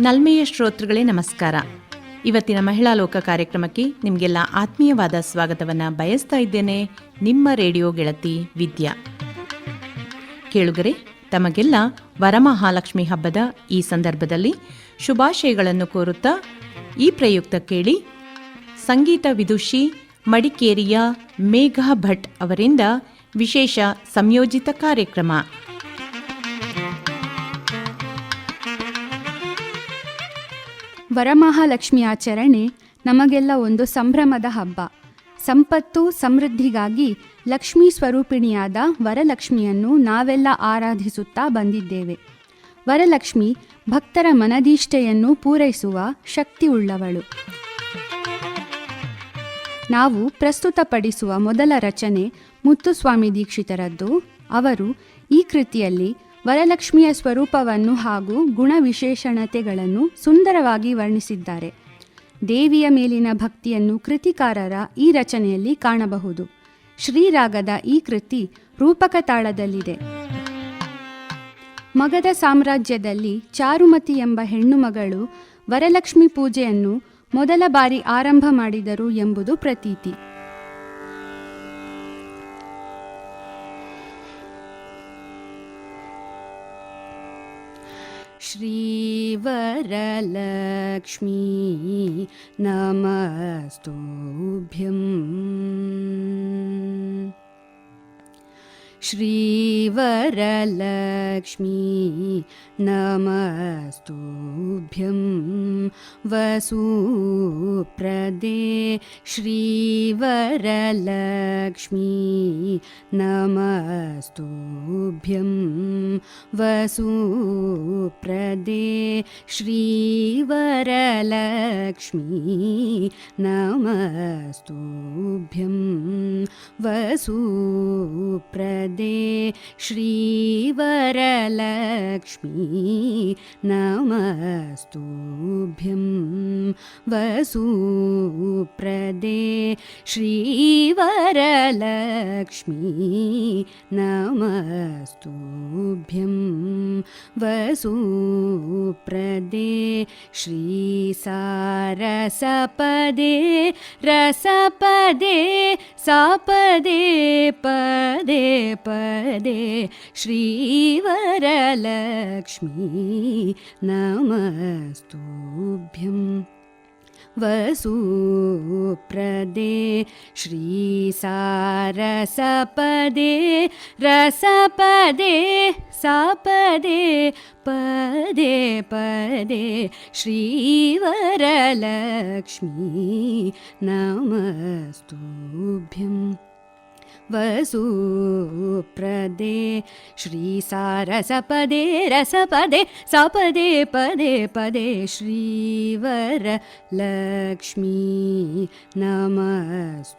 ನಲ್ಮೆಯ ಶ್ರೋತೃಗಳೇ, ನಮಸ್ಕಾರ. ಇವತ್ತಿನ ಮಹಿಳಾ ಲೋಕ ಕಾರ್ಯಕ್ರಮಕ್ಕೆ ನಿಮಗೆಲ್ಲ ಆತ್ಮೀಯವಾದ ಸ್ವಾಗತವನ್ನು ಬಯಸ್ತಾ ಇದ್ದೇನೆ, ನಿಮ್ಮ ರೇಡಿಯೋ ಗೆಳತಿ ವಿದ್ಯಾ. ಕೇಳುಗರೆ, ತಮಗೆಲ್ಲ ವರಮಹಾಲಕ್ಷ್ಮಿ ಹಬ್ಬದ ಈ ಸಂದರ್ಭದಲ್ಲಿ ಶುಭಾಶಯಗಳನ್ನು ಕೋರುತ್ತಾ ಈ ಪ್ರಯುಕ್ತ ಕೇಳಿ, ಸಂಗೀತ ವಿದುಷಿ ಮಡಿಕೇರಿಯ ಮೇಘಾ ಭಟ್ ಅವರಿಂದ ವಿಶೇಷ ಸಂಯೋಜಿತ ಕಾರ್ಯಕ್ರಮ. ವರಮಹಾಲಕ್ಷ್ಮಿ ಆಚರಣೆ ನಮಗೆಲ್ಲ ಒಂದು ಸಂಭ್ರಮದ ಹಬ್ಬ. ಸಂಪತ್ತು, ಸಮೃದ್ಧಿಗಾಗಿ ಲಕ್ಷ್ಮೀ ಸ್ವರೂಪಿಣಿಯಾದ ವರಲಕ್ಷ್ಮಿಯನ್ನು ನಾವೆಲ್ಲ ಆರಾಧಿಸುತ್ತಾ ಬಂದಿದ್ದೇವೆ. ವರಲಕ್ಷ್ಮಿ ಭಕ್ತರ ಮನದೀಷ್ಟೆಯನ್ನು ಪೂರೈಸುವ ಶಕ್ತಿಯುಳ್ಳವಳು. ನಾವು ಪ್ರಸ್ತುತಪಡಿಸುವ ಮೊದಲ ರಚನೆ ಮುತ್ತುಸ್ವಾಮಿ ದೀಕ್ಷಿತರದ್ದು. ಅವರು ಈ ಕೃತಿಯಲ್ಲಿ ವರಲಕ್ಷ್ಮಿಯ ಸ್ವರೂಪವನ್ನು ಹಾಗೂ ಗುಣವಿಶೇಷಣತೆಗಳನ್ನು ಸುಂದರವಾಗಿ ವರ್ಣಿಸಿದ್ದಾರೆ. ದೇವಿಯ ಮೇಲಿನ ಭಕ್ತಿಯನ್ನು ಕೃತಿಕಾರರ ಈ ರಚನೆಯಲ್ಲಿ ಕಾಣಬಹುದು. ಶ್ರೀರಾಗದ ಈ ಕೃತಿ ರೂಪಕ ತಾಳದಲ್ಲಿದೆ. ಮಗಧ ಸಾಮ್ರಾಜ್ಯದಲ್ಲಿ ಚಾರುಮತಿ ಎಂಬ ಹೆಣ್ಣುಮಗಳು ವರಲಕ್ಷ್ಮಿ ಪೂಜೆಯನ್ನು ಮೊದಲ ಬಾರಿ ಆರಂಭ ಮಾಡಿದರು ಎಂಬುದು ಪ್ರತೀತಿ. श्रीवरलक्ष्मी नमस्तुभ्यम् श्रीवरलक्ष्मी नमस्तुभ्यं वसुप्रदे श्रीवरलक्ष्मी नमस्तुभ्यं वसुप्रदे श्रीवरलक्ष्मी नमस्तुभ्यं वसुप्रदे श्रीवरलक्ष्मी नमस्तुभ्यं वसुप्रदे श्रीवरलक्ष्मी नमस्तुभ्यं वसुप्रदे श्रीसारसपदे रसपदे सापदे पदे पदे श्रीवरलक्ष्मी नमस्तुभ्यम् वसुप्रदे श्रीसारसपदे रसपदे सापदे पदे पदे श्रीवरलक्ष्मी नमस्तुभ्यम् वसुप्रदे श्रीसारसपदे रसपदे सपदे पदे पदे श्रीवरलक्ष्मी नमस्तुभ्यम्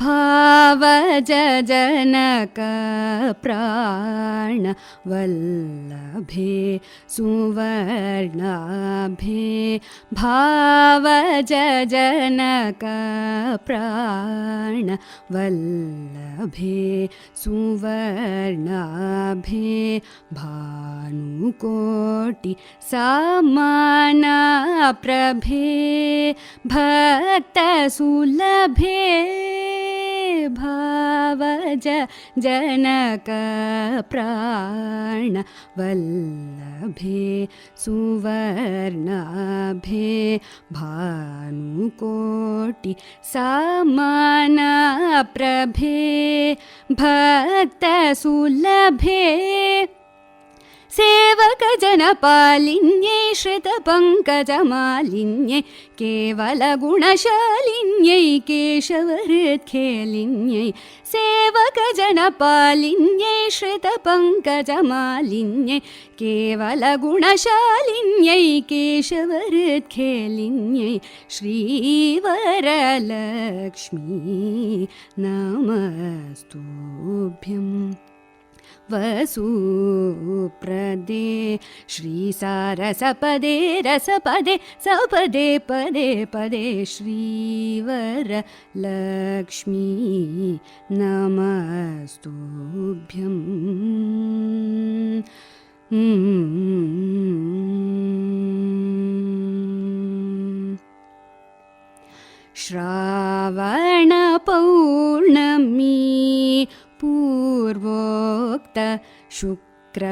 भावजनकप्राणवल्लभे सुवर्णाभे भावजनकप्राणवल्लभे सुवर्णाभे भानुकोटि समनप्रभे भक्तसुलभे। भावज जनक प्राणवल्लभे सुवर्णाभे भानुकोटि समानाप्रभे भक्तसुलभे सेवकजनपालिन्ये श्रितपङ्कजमालिन्ये केवलगुणशालिन्यै केशवहृत्खेलिन्यै सेवकजनपालिन्ये श्रितपङ्कजमालिन्ये केवलगुणशालिन्यै केशवहृत्खेलिन्यै श्रीवरलक्ष्मी नमस्तुभ्यम्। वसूप्रदे श्रीसारसपदे रसपदे सपदे पदे पदे श्रीवरलक्ष्मी नमस्तुभ्यम् Mm. श्रावणपौर्णमी पूर्वोक्त शुक्रवारे।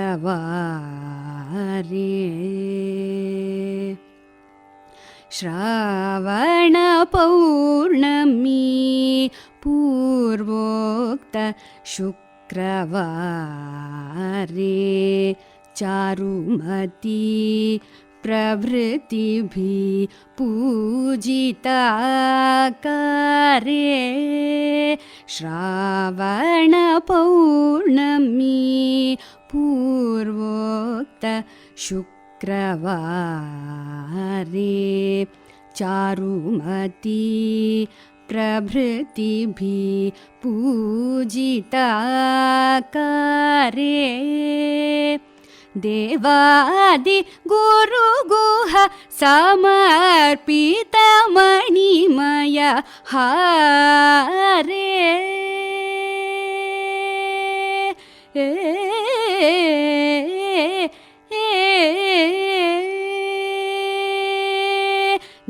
श्रावणपौर्णमी पूर्वोक्त शुक्रवारे। चारुमती प्रभृतिभिः पूजिता कार्ये श्रावणपौर्णमी पूर्वोक्त शुक्रवारे चारुमती प्रभृतिभिः पूजिता कार्ये देवादि गुरुगुह समर्पितमणिमय हारे।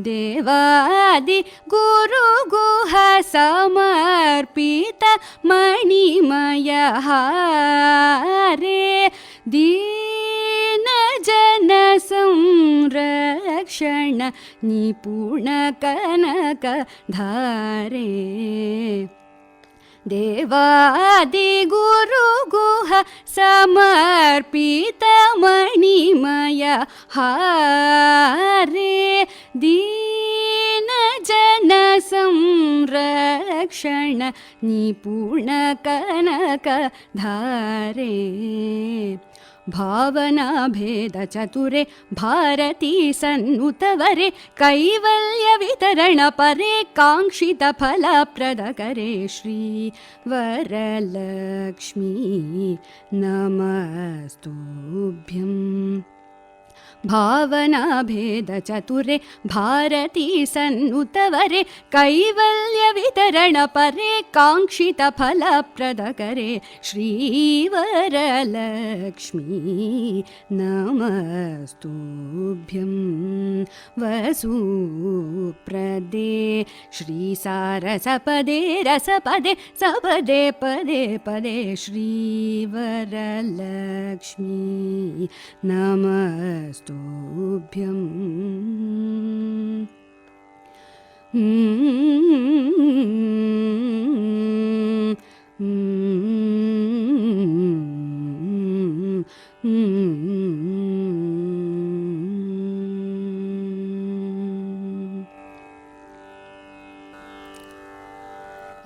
देवादि गुरुगुह समर्पित मणिमय हारे दीनजनसंरक्षण निपुणकनक धरे। देवादिगुरुगुहा समर्पितमणिमया रे दीनजनसं निपुणकनक धरे। भावनाभेदचतुरे भारती सन्नुतवरे कैवल्यवितरणपरे काङ्क्षितफलप्रदकरे श्रीवरलक्ष्मी नमस्तुभ्यम् भावनाभेदचतुरे भारती सन्नुतवरे कैवल्यवितरणपरे काङ्क्षितफलप्रदकरे श्रीवरलक्ष्मी नमस्तुभ्यं वसूप्रदे श्रीसारसपदे रसपदे सपदे पदे पदे श्रीवरलक्ष्मी नमस्तुभ्यम्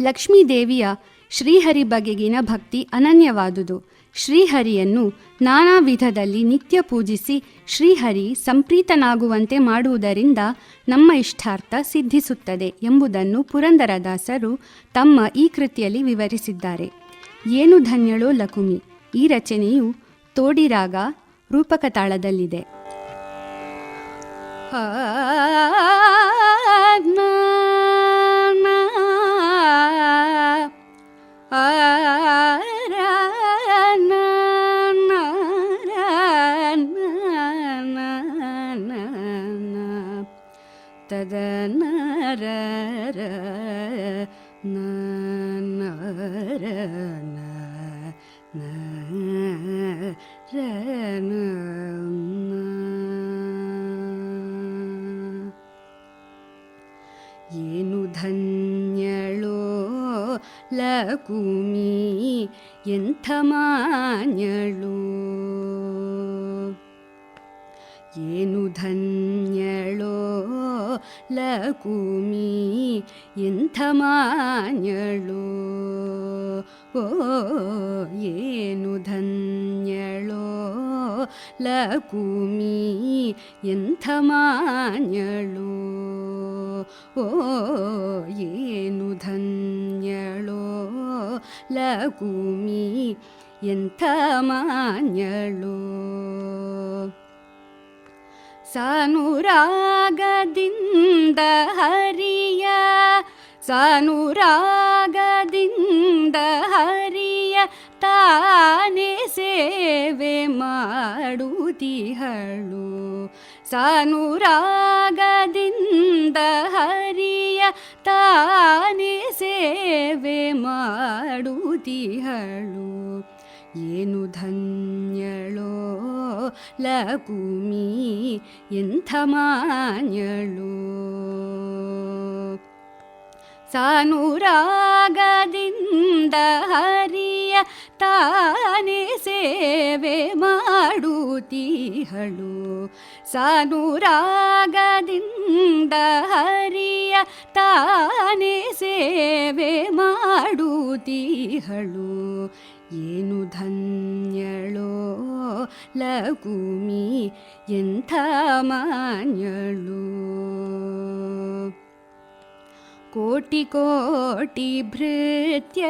ಲಕ್ಷ್ಮೀದೇವಿಯ ಶ್ರೀಹರಿ ಬಗೆಗಿನ ಭಕ್ತಿ ಅನನ್ಯವಾದುದು ಶ್ರೀಹರಿಯನ್ನು ನಾನಾ ವಿಧದಲ್ಲಿ ನಿತ್ಯ ಪೂಜಿಸಿ ಶ್ರೀಹರಿ ಸಂಪ್ರೀತನಾಗುವಂತೆ ಮಾಡುವುದರಿಂದ ನಮ್ಮ ಇಷ್ಟಾರ್ಥ ಸಿದ್ಧಿಸುತ್ತದೆ ಎಂಬುದನ್ನು ಪುರಂದರದಾಸರು ತಮ್ಮ ಈ ಕೃತಿಯಲ್ಲಿ ವಿವರಿಸಿದ್ದಾರೆ. ಏನು ಧನ್ಯಳೋ ಲಕುಮಿ, ಈ ರಚನೆಯು ತೋಡಿರಾಗ ರೂಪಕ ತಾಳದಲ್ಲಿದೆ ಏನು ಧನ್ಯಳೋ ಲಕುಮಿ ಎಂಥ ಮಾನ್ಯಳು. ಏನು ಧನ್ಯಳೋ ಲಕುಮಿ ಎಂಥ ಮಾನ್ಯಳು ಓ ಏನು ಧನ್ಯಳೋ ಲಕುಮಿ ಎಂಥ ಮಾನ್ಯಳು ಓ ಏನು ಧನ್ಯಳೋ ಲಕುಮಿ ಎಂಥ ಮಾನ್ಯಳು ಸಾನುರಾಗದಿಂದ ಹರಿಯ ಸನುರಾಗದಿಂದ ಹರಿಯ ತಾನೇ ಸೇವೆ ಮಾಡುತ್ತಿಹಳು. ಸನುರಾಗದಿಂದ ಹರಿಯ ತಾನೇ ಸೇವೆ ಮಾಡುತ್ತಿಹಳು. ಏನು ಧನ್ಯಳೋ ಲಕುಮಿ ಎಂಥ ಮಾನ್ಯಳು? ಸಾನುರಾಗದಿಂದ ಹರಿಯ ತಾನೇ ಸೇವೆ ಮಾಡುತ್ತೀಹಳು. ಸಾನುರಾಗದಿಂದ ಹರಿಯ ತಾನೇ ಸೇವೆ ಮಾಡುತ್ತೀಹಳು. ಏನು ಧನ್ಯಳೋ ಲಕುಮಿ ಎಂಥ ಮಾನ್ಯಳು ಕೋಟಿ ಕೋಟಿ ಭೃತ್ಯರಿರಲು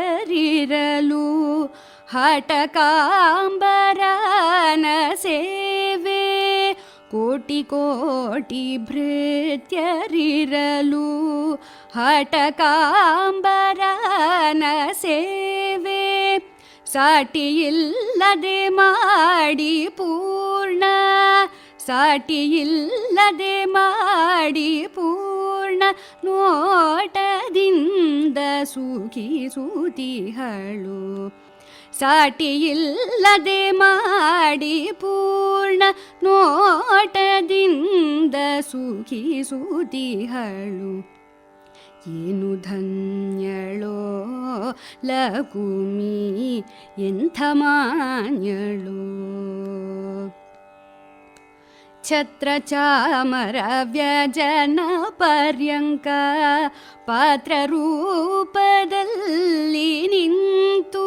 ಹಟಕಾಂಬರನ ಸೇವೆ ಕೋಟಿ ಕೋಟಿ ಭೃತ್ಯರಿರಲು ಹಟಕಾಂಬರನ ಸೇವೆ ಸಾಟಿಯಿಲ್ಲದೆ ಮಾಡಿ ಪೂರ್ಣ ಸಾಟಿಯಿಲ್ಲದೆ ಮಾಡಿ ಪೂರ್ಣ ನೋಟದಿಂದ ಸುಖಿಸುತ್ತಿಹಳು ಸಾಟಿಯಿಲ್ಲದೆ ಮಾಡಿ ಪೂರ್ಣ ನೋಟದಿಂದ ಸುಖಿಸುತ್ತಿಹಳು ಏನು ಧನ್ಯಳೋ ಲಕುಮಿ ಎಂಥ ಮಾನ್ಯಳು ಛತ್ರಚಾಮರ ವ್ಯಜನ ಪರ್ಯಂಕ ಪಾತ್ರರೂಪದಲ್ಲಿ ನಿಂತು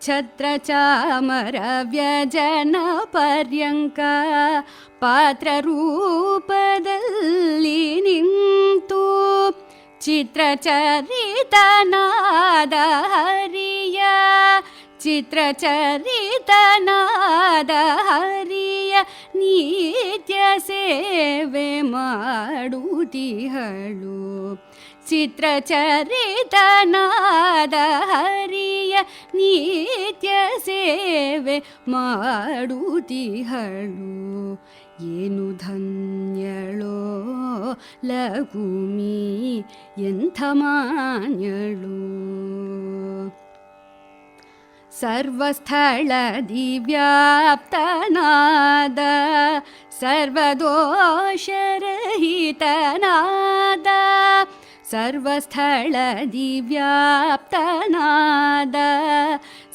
ಛತ್ರಚಾಮರ ವ್ಯಜನ ಪರ್ಯಂಕ ಪಾತ್ರರೂಪದಲ್ಲಿ ನಿಂತು ಚಿತ್ರಚರಿತನಾದ ಹರಿಯ ಚಿತ್ರಚರಿತನಾದ ಹರಿಯ ನಿತ್ಯ ಸೇವೆ ಮಾಡುತ್ತಿಹಳು ಚಿತ್ರಚರಿತನಾದ ಹರಿಯ ನಿತ್ಯ ಸೇವೆ ಮಾಡುತ್ತಿಹಳು ಏನು ಧನ್ಯಳೋ ಲಕುಮಿ ಎಂಥ ಮಾನ್ಯಳು ಸರ್ವಸ್ಥಳದಿ ವ್ಯಾಪ್ತನಾದ ಸರ್ವದೋಷರಹಿತನಾದ ಸರ್ವಸ್ಥಳದಿ ವ್ಯಾಪ್ತನಾದ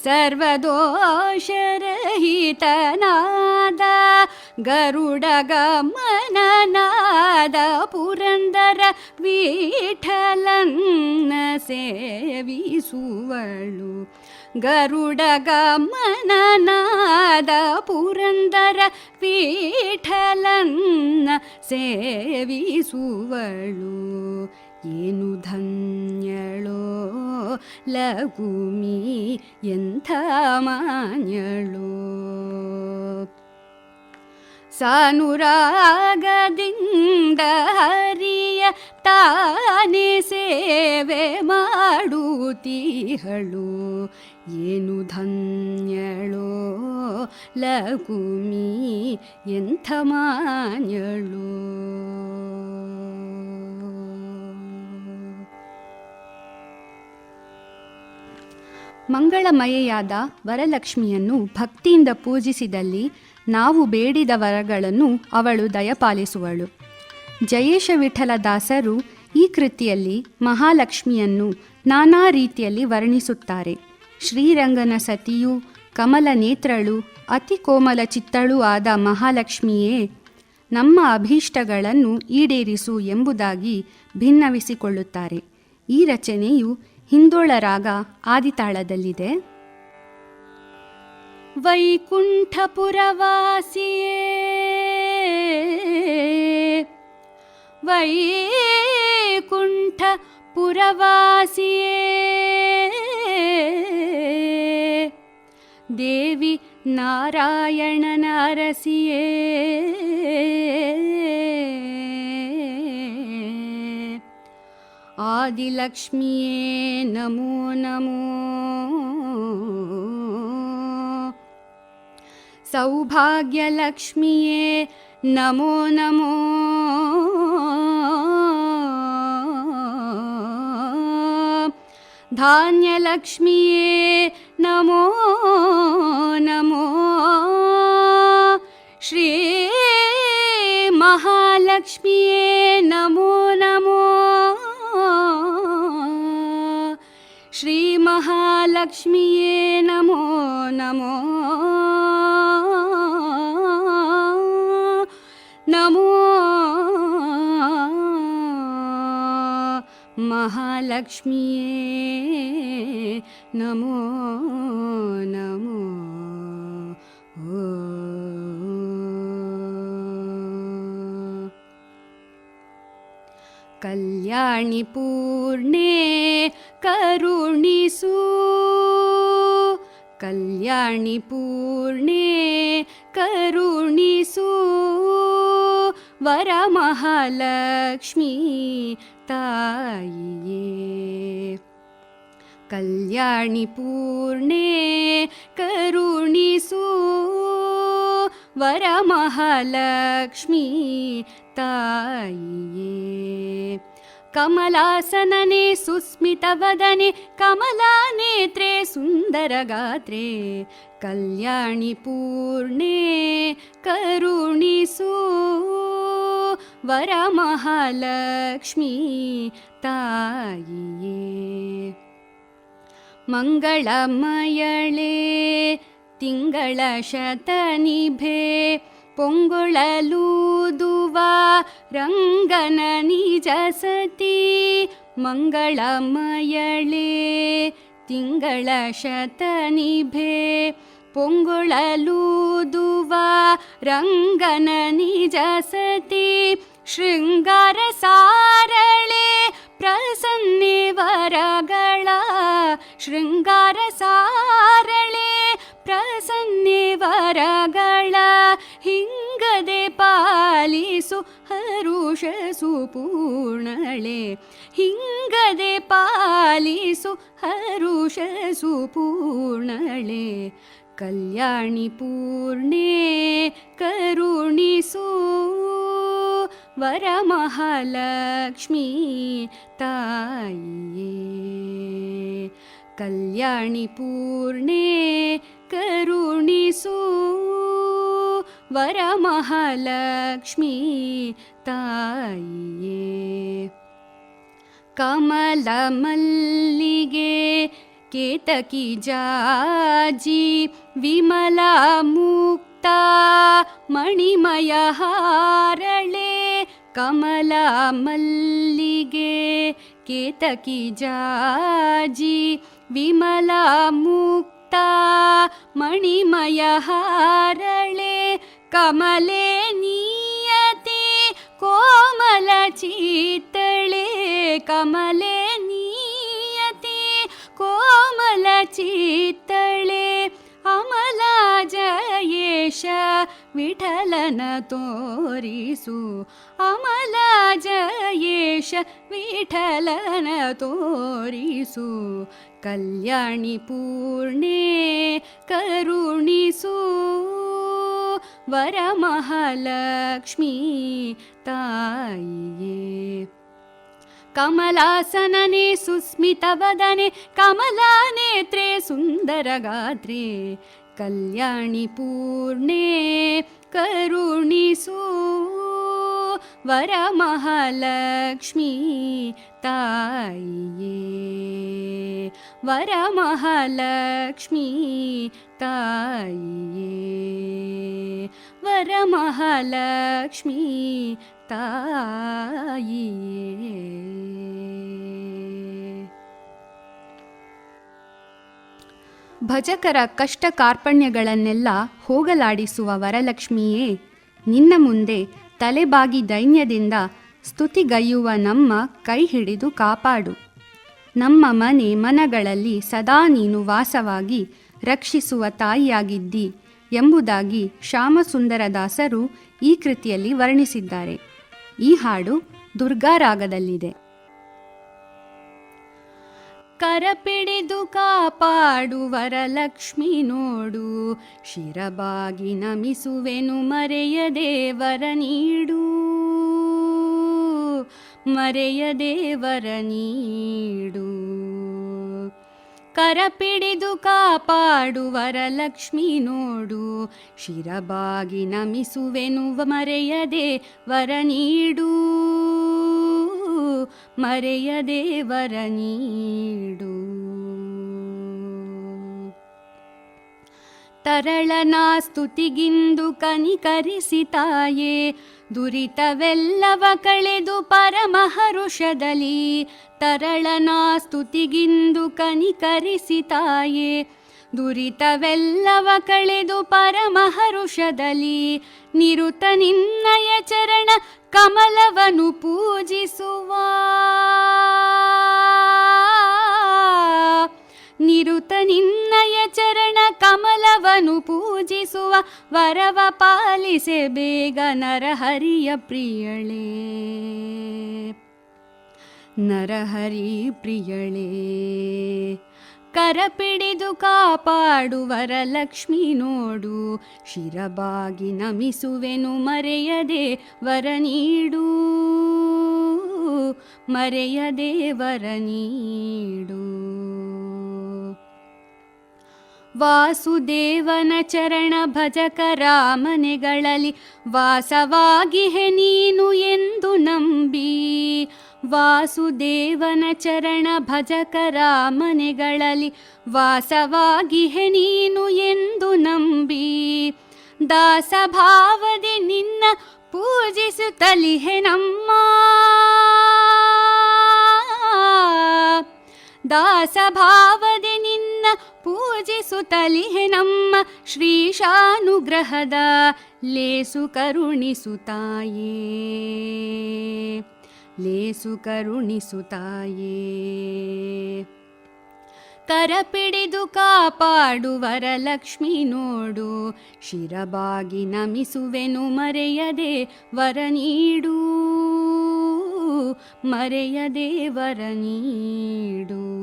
ಸರ್ವದೋಷರಹಿತನಾದ ಗರುಡ ಗಮನನಾದ ಪುರಂದರ ವಿಠಲನ್ನ ಸೇವಿಸುವಳು. ಗರುಡ ಗಮನನಾದ ಪುರಂದರ ವಿಠಲನ್ನ ಸೇವಿಸುವಳು. ಏನು ಧನ್ಯಳೋ ಲಘುಮಿ ಎಂಥ ಮಾನ್ಯಳೋ. ಸಾನುರಾಗದಿಂದ ಹರಿಯ ತಾನೇ ಸೇವೆ ಮಾಡುತ್ತೀಹಳು. ಏನು ಧನ್ಯಳೋ ಲಘುಮಿ ಎಂಥ ಮಾನ್ಯಳು. ಮಂಗಳಮಯೆಯಾದ ವರಲಕ್ಷ್ಮಿಯನ್ನು ಭಕ್ತಿಯಿಂದ ಪೂಜಿಸಿದಲ್ಲಿ ನಾವು ಬೇಡಿದ ವರಗಳನ್ನು ಅವಳು ದಯಪಾಲಿಸುವಳು. ಜಯೇಶ ವಿಠಲ ದಾಸರು ಈ ಕೃತಿಯಲ್ಲಿ ಮಹಾಲಕ್ಷ್ಮಿಯನ್ನು ನಾನಾ ರೀತಿಯಲ್ಲಿ ವರ್ಣಿಸುತ್ತಾರೆ. ಶ್ರೀರಂಗನ ಸತಿಯು, ಕಮಲ ನೇತ್ರಳು, ಅತಿ ಕೋಮಲ ಚಿತ್ತಳೂ ಆದ ಮಹಾಲಕ್ಷ್ಮಿಯೇ, ನಮ್ಮ ಅಭೀಷ್ಟಗಳನ್ನು ಈಡೇರಿಸು ಎಂಬುದಾಗಿ ಭಿನ್ನವಿಸಿಕೊಳ್ಳುತ್ತಾರೆ. ಈ ರಚನೆಯು ಹಿಂದೋಳರಾಗ ಆದಿತಾಳದಲ್ಲಿದೆ. वैकुण्ठपुरवासिये। वैकुण्ठपुरवासिये। देवि नारायणनरसि ए आदिलक्ष्मी नमो नमो। सौभाग्यलक्ष्म्ये नमो नमो। धान्यलक्ष्म्ये नमो नमो। श्रीमहालक्ष्म्ये नमो नमो। श्रीमहालक्ष्म्ये नमो नमो। लक्ष्म्ये नमो नमो। कल्याणि पूर्णे कल्याणिपूर्णे कल्याणि पूर्णे करुणीसु। वरमहालक्ष्मी ताये कल्याणि पूर्णे करुणिसु वरमहालक्ष्मी ताये ಕಮಲಾಸನನೆ ಸುಸ್ಮಿತವದನೆ ಕಮಲಾನೇತ್ರೆ ಸುಂದರಗಾತ್ರೆ ಕಲ್ಯಾಣಿ ಪೂರ್ಣೆ ಕರುಣಿಸು ವರಮಹಾಲಕ್ಷ್ಮೀ ತಾಯಿಯೇ. ತಿಂಗಳ ಶತನಿಭೆ ಪೊಂಗೊಳಲೂದುವ ರಂಗನ ನಿಜ ಸತಿ ಮಂಗಳಮಯಳೆ ತಿಂಗಳ ಶತನಿಭೆ ಪೊಂಗುಳಲೂದುವ ರಂಗನ ನಿಜ ಸತಿ ಶೃಂಗಾರ ಸಾರಳೆ ಪ್ರಸನ್ನೆ ವರಗಳ ಶೃಂಗಾರ ಸಾರಳೆ ಪ್ರಸನ್ನೆ ವರಗಳ ಹರುಷ ಸುಪೂರ್ಣಳೆ ಹಿಂಗದೆ ಪಾಲಿಸು ಹರುಷ ಸುಪೂರ್ಣಳೆ ಕಲ್ಯಾಣಿ ಪೂರ್ಣೆ ಕರುಣಿಸು ವರಮಹಾಲಕ್ಷ್ಮೀ ತಾಯಿಯೇ ಕಲ್ಯಾಣಿ ಪೂರ್ಣೆ ಕರುಣಿಸು ವರಮಹಾಲಕ್ಷ್ಮೀ ತಾಯಿಯೇ, ಕಮಲ ಮಲ್ಲಿಗೆ ಕೇತಕಿ ಜಾಜಿ, ವಿಮಲ ಮುಕ್ತ ಮಣಿಮಯ ಹಾರಳೆ, ಕಮಲ ಮಲ್ಲಿಗೆ ಕೇತಕಿ ಜಾಜಿ, ವಿಮಲ ಮುಕ್ತ ಮಣಿಮಯ ಹಾರಳೆ कमले नीयते कोमल कमले नीयते कमले अमला जयेश विठलन तोरिसु अमला जयेश विठलन तोरिसु कल्याणि पूर्णे करुणिसु वरमहालक्ष्मी ताये कमलासनने सुस्मितवदने कमलानेत्रे सुन्दरगात्रे कल्याणि पूर्णे कल्याणिपूर्णे करुणिसुवरमहालक्ष्मी ताये वरमहालक्ष्मी ತಾಯಿಯೇ. ವರಮಹಾಲಕ್ಷ್ಮೀ ತಾಯಿಯೇ. ಭಜಕರ ಕಷ್ಟ ಕಾರ್ಪಣ್ಯಗಳನ್ನೆಲ್ಲ ಹೋಗಲಾಡಿಸುವ ವರಲಕ್ಷ್ಮಿಯೇ, ನಿನ್ನ ಮುಂದೆ ತಲೆಬಾಗಿ ದೈನ್ಯದಿಂದ ಸ್ತುತಿಗೈಯುವ ನಮ್ಮ ಕೈ ಹಿಡಿದು ಕಾಪಾಡು. ನಮ್ಮ ಮನೆ ಮನಗಳಲ್ಲಿ ಸದಾ ನೀನು ವಾಸವಾಗಿ ರಕ್ಷಿಸುವ ತಾಯಿಯಾಗಿದ್ದಿ ಎಂಬುದಾಗಿ ಶ್ಯಾಮಸುಂದರದಾಸರು ಈ ಕೃತಿಯಲ್ಲಿ ವರ್ಣಿಸಿದ್ದಾರೆ. ಈ ಹಾಡು ದುರ್ಗಾರಾಗದಲ್ಲಿದೆ ಕರಪಿಡಿದು ಕಾಪಾಡು ವರಲಕ್ಷ್ಮಿ ನೋಡು, ಶಿರಬಾಗಿ ನಮಿಸುವೆನು ಮರೆಯ ದೇವರ ನೀಡು. ಮರೆಯ ದೇವರ ನೀಡು. ಕರಪಿಡಿದು ಕಾಪಾಡು ವರಲಕ್ಷ್ಮಿ ನೋಡು. ಶಿರಬಾಗಿ ನಮಿಸುವೆನು ಮರೆಯದೆ ವರ ನೀಡು. ಮರೆಯದೆ ವರ ನೀಡು. ತರಳನ ಸ್ತುತಿಗಿಂದು ಕನಿಕರಿಸಿ ತಾಯೇ ದುರಿತವೆಲ್ಲವ ಕಳೆದು ಪರಮಹರುಷದಲ್ಲಿ ತರಳನ ಸ್ತುತಿಗಿಂದು ಕನಿಕರಿಸಿ ತಾಯೇ ದುರಿತವೆಲ್ಲವ ಕಳೆದು ಪರಮಹರುಷದಲ್ಲಿ ನಿರುತ ನಿನ್ನಯ ಚರಣ ಕಮಲವನು ಪೂಜಿಸುವ. ನಿರುತ ನಿನ್ನಯ ಚರಣ ಕಮಲವನು ಪೂಜಿಸುವ, ವರವ ಪಾಲಿಸೆ ಬೇಗ ನರಹರಿಯ ಪ್ರಿಯಳೇ. ನರಹರಿ ಪ್ರಿಯಳೇ, ಕರಪಿಡಿದು ಕಾಪಾಡು ವರಲಕ್ಷ್ಮಿ ನೋಡು, ಶಿರಬಾಗಿ ನಮಿಸುವೆನು ಮರೆಯದೆ ವರ ನೀಡು. ಮರೆಯದೆ ವರ ನೀಡು. ವಾಸುದೇವನ ಚರಣ ಭಜಕ ರಾಮನೆಗಳಲ್ಲಿ ವಾಸವಾಗಿಹೆ ನೀನು ಎಂದು ನಂಬಿ. ವಾಸುದೇವನ ಚರಣ ಭಜಕ ರಾಮನೆಗಳಲ್ಲಿ ವಾಸವಾಗಿಹೆ ನೀನು ಎಂದು ನಂಬಿ. ದಾಸಭಾವದಿ ನಿನ್ನ ಪೂಜಿಸುತ್ತಲಿಹೆ ನಮ್ಮ. ದಾಸಭಾವದಿ ನಿನ್ನ ಪೂಜಿಸುತ್ತಲಿಹೆ ನಮ್ಮ ಶ್ರೀಶಾನುಗ್ರಹದ ಲೇಸು ಕರುಣಿಸುತ್ತಾಯೇ ಲೇಸು ಕರುಣಿಸುತ್ತಾಯೇ ಕರಪಿಡಿದು ಕಾಪಾಡು ವರಲಕ್ಷ್ಮಿ ನೋಡು, ಶಿರಬಾಗಿ ನಮಿಸುವೆನು ಮರೆಯದೆ ವರ ನೀಡು. ಮರೆಯದೆ ದೇವರ ನೀಡು.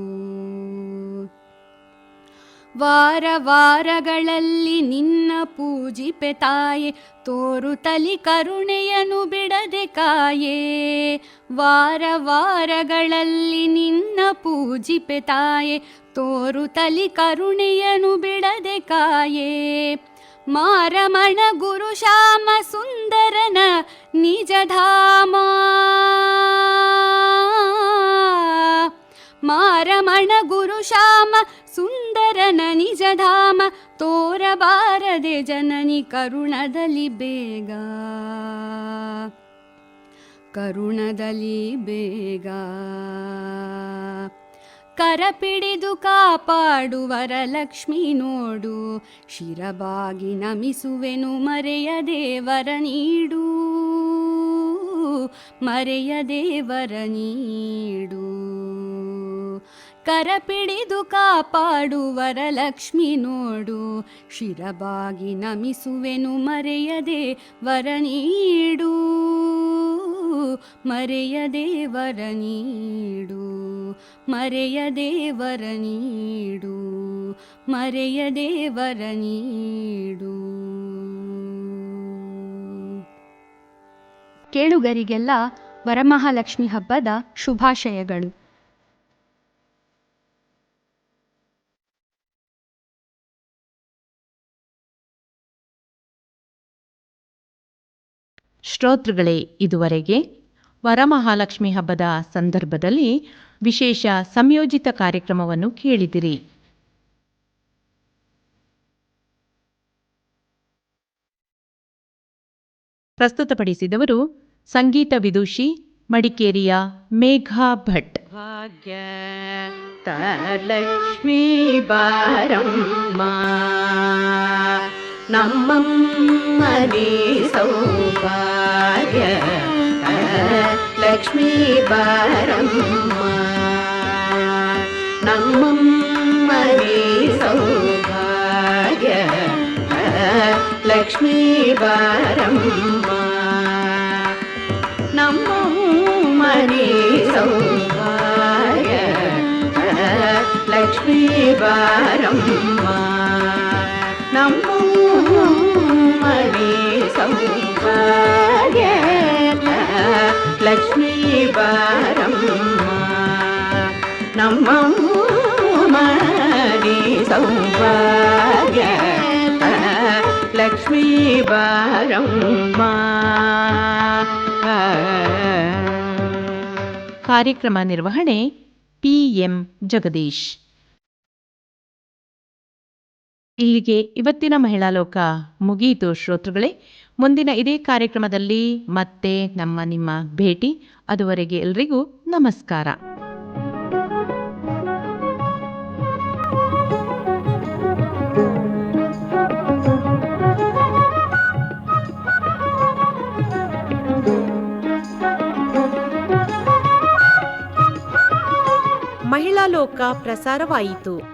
ವಾರ ವಾರಗಳಲ್ಲಿ ನಿನ್ನ ಪೂಜಿಪೆ ತಾಯೆ ತೋರುತಲಿ ಕರುಣೆಯನು ಬಿಡದೆ ಕಾಯೇ. ವಾರ ವಾರಗಳಲ್ಲಿ ನಿನ್ನ ಪೂಜಿಪೆ ತಾಯೆ ತೋರುತಲಿ ಕರುಣೆಯನು ಬಿಡದೆ ಕಾಯೇ. ಮಾರಮಣ ಗುರು ಶ್ಯಾಮ ಸುಂದರನ ನಿಜಧಾಮ. ಮಾರಮಣ ಗುರು ಶ್ಯಾಮ ಸುಂದರನ ನಿಜಧಾಮ, ತೋರಬಾರದೆ ಜನನಿ ಕರುಣದಲ್ಲಿ ಬೇಗ. ಕರುಣದಲ್ಲಿ ಬೇಗ. ಕರಪಿಡಿದು ಕಾಪಾಡುವರ ಲಕ್ಷ್ಮಿ ನೋಡು. ಶಿರಬಾಗಿ ನಮಿಸುವೆನು ಮರೆಯ ದೇವರ ನೀಡು. ಮರೆಯ ದೇವರ ನೀಡು. ಕರಪಿಡಿದು ಕಾಪಾಡು ವರಲಕ್ಷ್ಮಿ ನೋಡು. ಶಿರಬಾಗಿ ನಮಿಸುವೆನು ಮರೆಯದೆ ವರ ನೀಡು. ಮರೆಯದೆ ವರ ನೀಡು. ಮರೆಯದೆ ವರ ನೀಡು. ಮರೆಯದೆ ವರ ನೀಡು. ಕೇಳುಗರಿಗೆಲ್ಲ ವರಮಹಾಲಕ್ಷ್ಮಿ ಹಬ್ಬದ ಶುಭಾಶಯಗಳು. ಶ್ರೋತೃಗಳೇ ಇದುವರೆಗೆ. ವರಮಹಾಲಕ್ಷ್ಮಿ ಹಬ್ಬದ ಸಂದರ್ಭದಲ್ಲಿ ವಿಶೇಷ ಸಂಯೋಜಿತ ಕಾರ್ಯಕ್ರಮವನ್ನು ಕೇಳಿದಿರಿ. ಪ್ರಸ್ತುತಪಡಿಸಿದವರು ಸಂಗೀತ ವಿದುಷಿ ಮಡಿಕೇರಿಯ ಮೇಘಾ ಭಟ್. ಭಾಗ್ಯ ತಲಕ್ಷ್ಮೀ ಬಾರಮ್ಮ. ನಮ್ಮಮ್ಮನಿ ಸೌಭಾಗ್ಯ ಲಕ್ಷ್ಮೀ ಬಾರಮ್ಮ ನಮ್ಮಮ್ಮನಿ ಸೌಭಾಗ್ಯ ಲಕ್ಷ್ಮೀ ಬಾರಮ್ಮ ನಮ್ಮ ಮನೆ ಸೌಭಾಗ್ಯ ಲಕ್ಷ್ಮೀ ಬಾರಮ್ಮ ನಮ್ಮ ಮನೆ ಸೌಭಾಗ್ಯ ಲಕ್ಷ್ಮೀ ಬಾರಮ್ಮ ನಮ್ಮ ಮನೆ ಸೌಭಾಗ್ಯ ಲಕ್ಷ್ಮೀ ಬಾರಮ್ಮ ಕಾರ್ಯಕ್ರಮ ನಿರ್ವಹಣೆ ಪಿ ಎಂ ಜಗದೀಶ್ ಇಲ್ಲಿಗೆ ಇವತ್ತಿನ ಮಹಿಳಾ ಲೋಕ ಮುಗಿಯಿತು ಶ್ರೋತೃಗಳೇ. ಮುಂದಿನ ಇದೇ ಕಾರ್ಯಕ್ರಮದಲ್ಲಿ ಮತ್ತೆ ನಮ್ಮ ನಿಮ್ಮ ಭೇಟಿ. ಅದುವರೆಗೆ ಎಲ್ರಿಗೂ ನಮಸ್ಕಾರ. ಮಹಿಳಾ ಲೋಕ ಪ್ರಸಾರವಾಯಿತು.